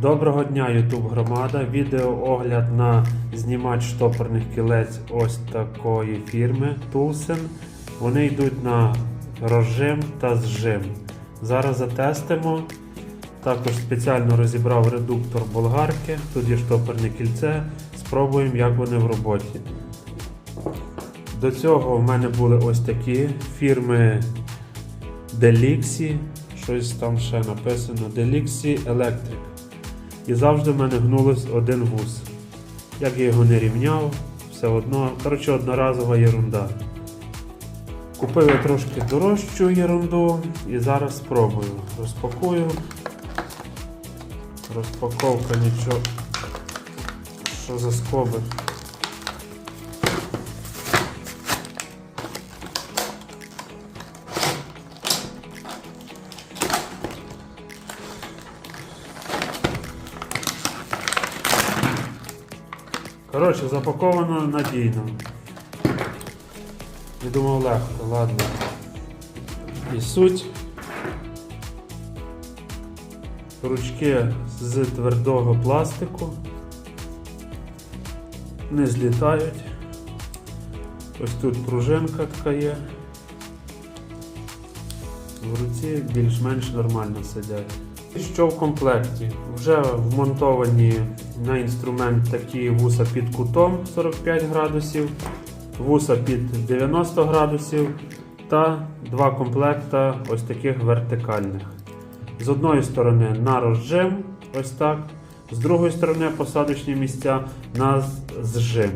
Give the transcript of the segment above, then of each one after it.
Доброго дня, YouTube громада. Відеоогляд на знімач штопорних кілець ось такої фірми Tulsen. Вони йдуть на розжим та зжим. Зараз затестимо. Також спеціально розібрав редуктор болгарки. Тут є штопорне кільце. Спробуємо, як вони в роботі. До цього в мене були ось такі фірми Delixi. Щось там ще написано Delixi Electric. І завжди в мене гнулось один вус. Як я його не рівняв, все одно. Коротше, одноразова ерунда. Купив я трошки дорожчу ерунду і зараз спробую. Розпакую. Розпаковка нічого. Що за скоби? Коротше, запаковано надійно. Я думав легко, ладно. І суть. Ручки з твердого пластику. Не злітають. Ось тут пружинка така є. В руці більш-менш нормально сидять. Що в комплекті? Вже вмонтовані на інструмент такі вуса під кутом 45 градусів, вуса під 90 градусів та два комплекта ось таких вертикальних. З одної сторони на розжим, ось так, з другої сторони посадочні місця на зжим.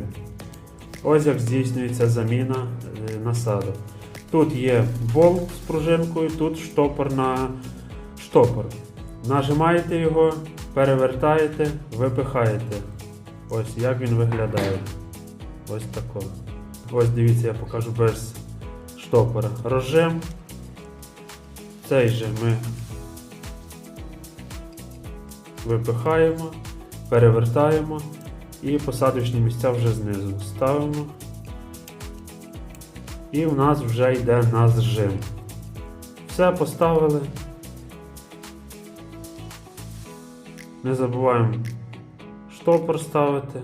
Ось як здійснюється заміна е, насадок. Тут є болт з пружинкою, тут штопор на штопор. Нажимаєте його, перевертаєте, випихаєте. Ось як він виглядає. Ось тако. Ось дивіться, я покажу без штопора. Розжим. Цей же ми випихаємо, перевертаємо і посадочні місця вже знизу ставимо. І в нас вже йде на зжим. Все поставили. Не забуваємо штопор ставити.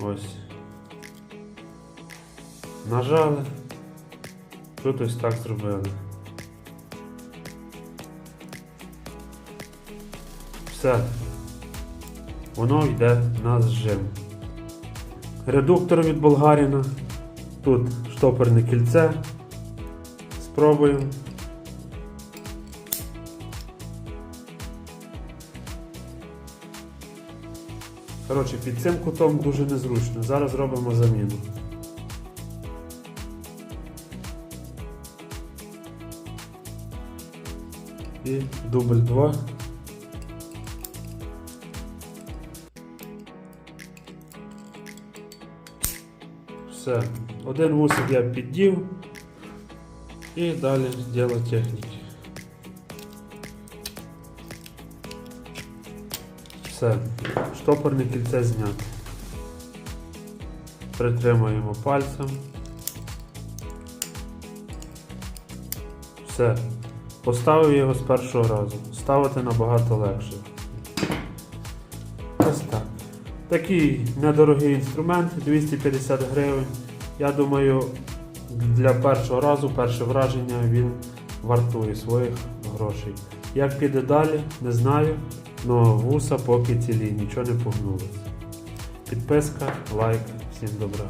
Ось. Нажали. Тут ось так зробили. Все. Воно йде на зжим. Редуктор від Болгаріна. Тут штопорне кільце. Спробуємо. Коротше, під цим кутом дуже незручно. Зараз робимо заміну. І дубль 2. Все. Один вусик я піддів. І далі діло техніки. Все, штопорне кільце знято. Притримуємо пальцем. Все. Поставив його з першого разу. Ставити набагато легше. Ось так. Такий недорогий інструмент, 250 гривень. Я думаю, для першого разу, перше враження він вартує своїх грошей. Як піде далі, не знаю. Но вуса поки цілі, нічого не погнулося. Підписка, лайк, всім добра.